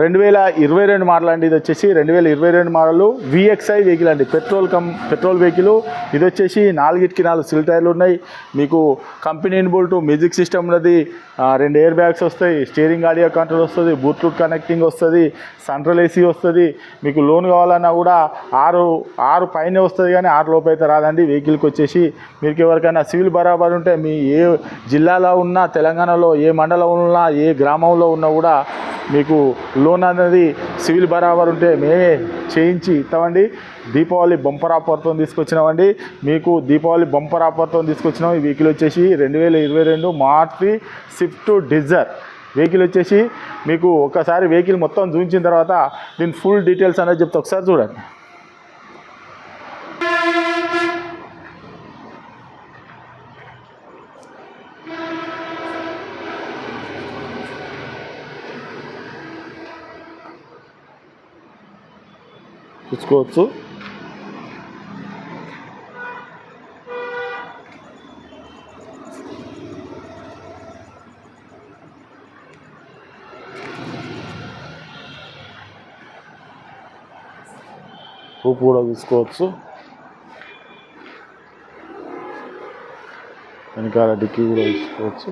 రెండు వేల ఇరవై రెండు మోడల్ అండి ఇది వచ్చేసి రెండు వేల ఇరవై రెండు మోడల్ విఎక్స్ఐ వెహికల్ అండి. పెట్రోల్ కం పెట్రోల్ వెహికల్ ఇది వచ్చేసి నాలుగిటికి నాలుగు సిల్ టైర్లు ఉన్నాయి. మీకు కంపెనీ ఇన్బుల్ట్ మ్యూజిక్ సిస్టమ్ ఉన్నది. రెండు ఎయిర్ బ్యాగ్స్ వస్తాయి. స్టీరింగ్ ఆడియో కంట్రోల్ వస్తుంది. బ్లూటూత్ కనెక్టింగ్ వస్తుంది. సెంట్రల్ ఏసీ వస్తుంది. మీకు లోన్ కావాలన్నా కూడా ఆరు ఆరు పైన వస్తుంది కానీ ఆరు లోపు అయితే రాదండి వెహికల్కి వచ్చేసి మీకు ఎవరికైనా సివిల్ బరాబర్ ఉంటే మీ ఏ జిల్లాలో ఉన్నా తెలంగాణలో ఏ మండలంలో ఉన్నా ఏ గ్రామంలో ఉన్నా కూడా మీకు లోన్ అనేది సివిల్ బరాబర్ ఉంటే మేమే చేయించి ఇస్తామండి. దీపావళి బంపర్ ఆఫర్తో తీసుకొచ్చినామండి. మీకు దీపావళి బంపర్ ఆఫర్తో తీసుకొచ్చినాం. ఈ వెహికల్ వచ్చేసి రెండు వేల ఇరవై రెండు మార్చి స్విఫ్ట్ డిజర్. వెహికల్ వచ్చేసి మీకు ఒకసారి వెహికల్ మొత్తం చూపించిన తర్వాత దీని ఫుల్ డీటెయిల్స్ అనేది చెప్తే. ఒకసారి చూడండి. చూసుకోవచ్చు ఉప్పు కూడా తీసుకోవచ్చు. వెనకాల డిక్కీ కూడా తీసుకోవచ్చు.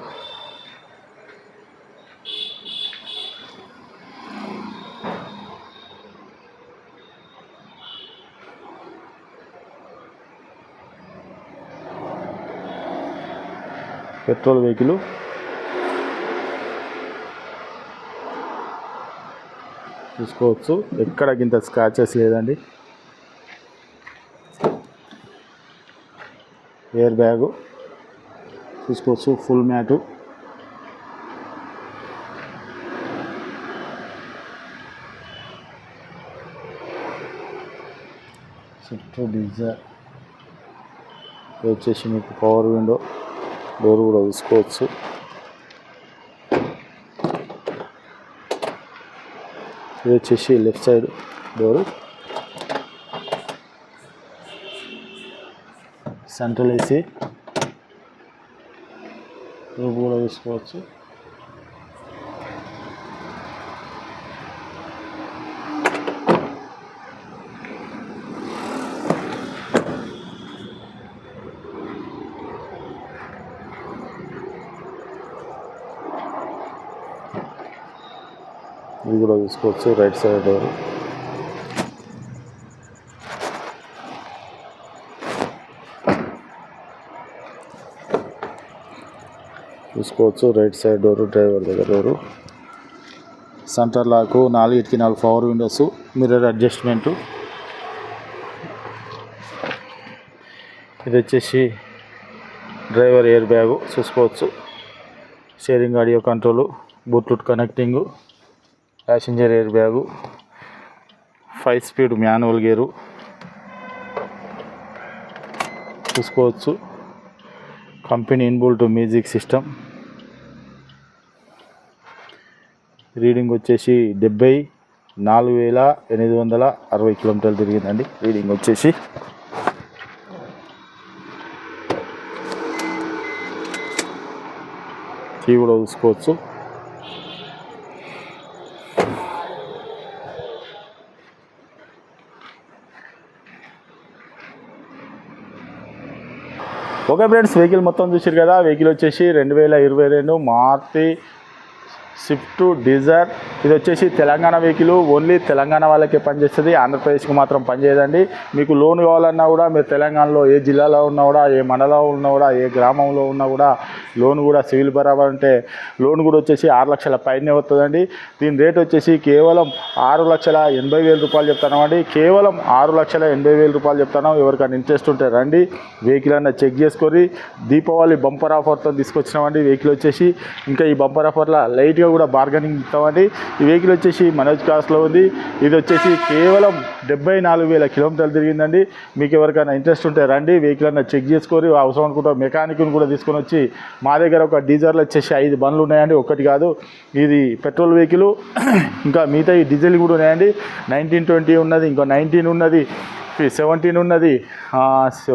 Petrol vehicle. చూసుకోవచ్చు. ఎక్కడ ఇంత స్క్రాచెస్ లేదండి. ఎయిర్ బ్యాగు చూసుకోవచ్చు. ఫుల్ మ్యాటు స్విఫ్ట్ డిజైర్ వచ్చేసి మీకు పవర్ విండో డోర్ కూడా తీసుకోవచ్చు. ఇది వచ్చేసి left side door. Central AC. Roof కూడా తీసుకోవచ్చు. ఇది కూడా చూసుకోవచ్చు రైట్ సైడ్ చూసుకోవచ్చు రైట్ సైడ్ డోరు డ్రైవర్ దగ్గర డోరు. సెంటర్ లాకు నాలుగిటికి నాలుగు పవర్ విండోస్ మిర్రర్ అడ్జస్ట్మెంటు. ఇది వచ్చేసి డ్రైవర్ ఎయిర్ బ్యాగు చూసుకోవచ్చు. Sharing audio control bluetooth connecting. Passenger air bag five speed manual gear చూసుకోవచ్చు. Company inbuilt music system reading వచ్చేసి డెబ్బై నాలుగు వేల ఎనిమిది వందల అరవై కిలోమీటర్లు తిరిగిందండి. రీడింగ్ వచ్చేసి కీ కూడా చూసుకోవచ్చు. ఓకే ఫ్రెండ్స్ వెహికల్ మొత్తం చూసారు కదా వెహికల్ వచ్చేసి రెండు వేల ఇరవై రెండు మార్తి స్విఫ్ట్ డిజర్. ఇది వచ్చేసి తెలంగాణ వెహికల్ ఓన్లీ తెలంగాణ వాళ్ళకే పనిచేస్తుంది ఆంధ్రప్రదేశ్కి మాత్రం పనిచేయదండి. మీకు లోన్ కావాలన్నా కూడా మీరు తెలంగాణలో ఏ జిల్లాలో ఉన్నా కూడా ఏ మండలంలో ఉన్నా కూడా ఏ గ్రామంలో ఉన్నా కూడా లోన్ కూడా సివిల్ బరాబర్ అంటే లోన్ కూడా వచ్చేసి ఆరు లక్షల పైనే వస్తుందండి. దీని రేట్ వచ్చేసి కేవలం ఆరు లక్షల ఎనభై వేల రూపాయలు చెప్తామండి కేవలం ఆరు లక్షల ఎనభై వేల రూపాయలు చెప్తాను ఎవరికైనా ఇంట్రెస్ట్ ఉంటే రండి. వెహికల్ అన్న చెక్ చేసుకొని దీపావళి బంపర్ ఆఫర్తో తీసుకొచ్చినామండి వెహికల్ వచ్చేసి ఇంకా ఈ బంపర్ ఆఫర్లో లైట్గా కూడా బార్గెనింగ్ ఇస్తామండి ఈ వెహికల్ వచ్చేసి మనోజ్ క్లాస్లో ఉంది. ఇది వచ్చేసి కేవలం డెబ్బై నాలుగు వేల కిలోమీటర్లు తిరిగిందండి. మీకు ఎవరికైనా ఇంట్రెస్ట్ ఉంటే రండి. వెహికల్ అన్న చెక్ చేసుకొని అవసరం అనుకుంటే మెకానిక్ని కూడా తీసుకొని వచ్చి మా దగ్గర ఒక డీజర్లు వచ్చేసి ఐదు బండ్లు ఉన్నాయండి. ఒకటి కాదు. ఇది పెట్రోల్ వెహికల్ ఇంకా మిగతా ఈ డీజిల్ కూడా ఉన్నాయండి. నైన్టీన్ ట్వంటీ ఉన్నది. ఇంకో నైన్టీన్ ఉన్నది. సెవెంటీన్ ఉన్నది.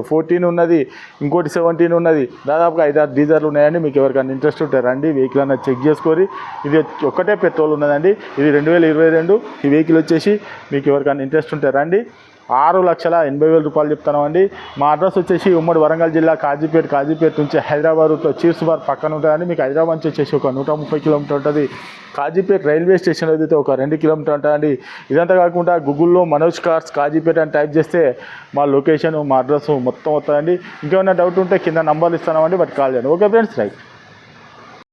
ఫోర్టీన్ ఉన్నది. ఇంకోటి సెవెంటీన్ ఉన్నది. దాదాపుగా ఐదారు డీజర్లు ఉన్నాయండి. మీకు ఎవరికైనా ఇంట్రెస్ట్ ఉంటే రండి. వెహికల్ అన్న చెక్ చేసుకొని ఇది ఒక్కటే పెట్రోల్ ఉన్నదండి. ఇది రెండు వేల ఇరవై రెండు. ఈ వెహికల్ వచ్చేసి మీకు ఎవరికైనా ఇంట్రెస్ట్ ఉంటే రండి. ఆరు లక్షల ఎనభై వేల రూపాయలు చెప్తున్నామండి మా అడ్రస్ వచ్చేసి ఉమ్మడి వరంగల్ జిల్లా కాజీపేట కాజీపేట నుంచి హైదరాబాద్ చీర్స్ బార్ పక్కన ఉంటుందండి. మీకు హైదరాబాద్ నుంచి వచ్చేసి ఒక నూట ముప్పై కిలోమీటర్ ఉంటుంది. కాజీపేట రైల్వే స్టేషన్ అయితే ఒక రెండు కిలోమీటర్ ఉంటుందండి. ఇదంతా కాకుండా గూగుల్లో మనోజ్ కార్స్ కాజీపేట అని టైప్ చేస్తే మా లొకేషన్ మా అడ్రస్ మొత్తం వస్తుందండి. ఇంకేమైనా డౌట్ ఉంటే కింద నంబర్లు ఇస్తామండి బట్ కాల్ చేయండి. Okay friends right.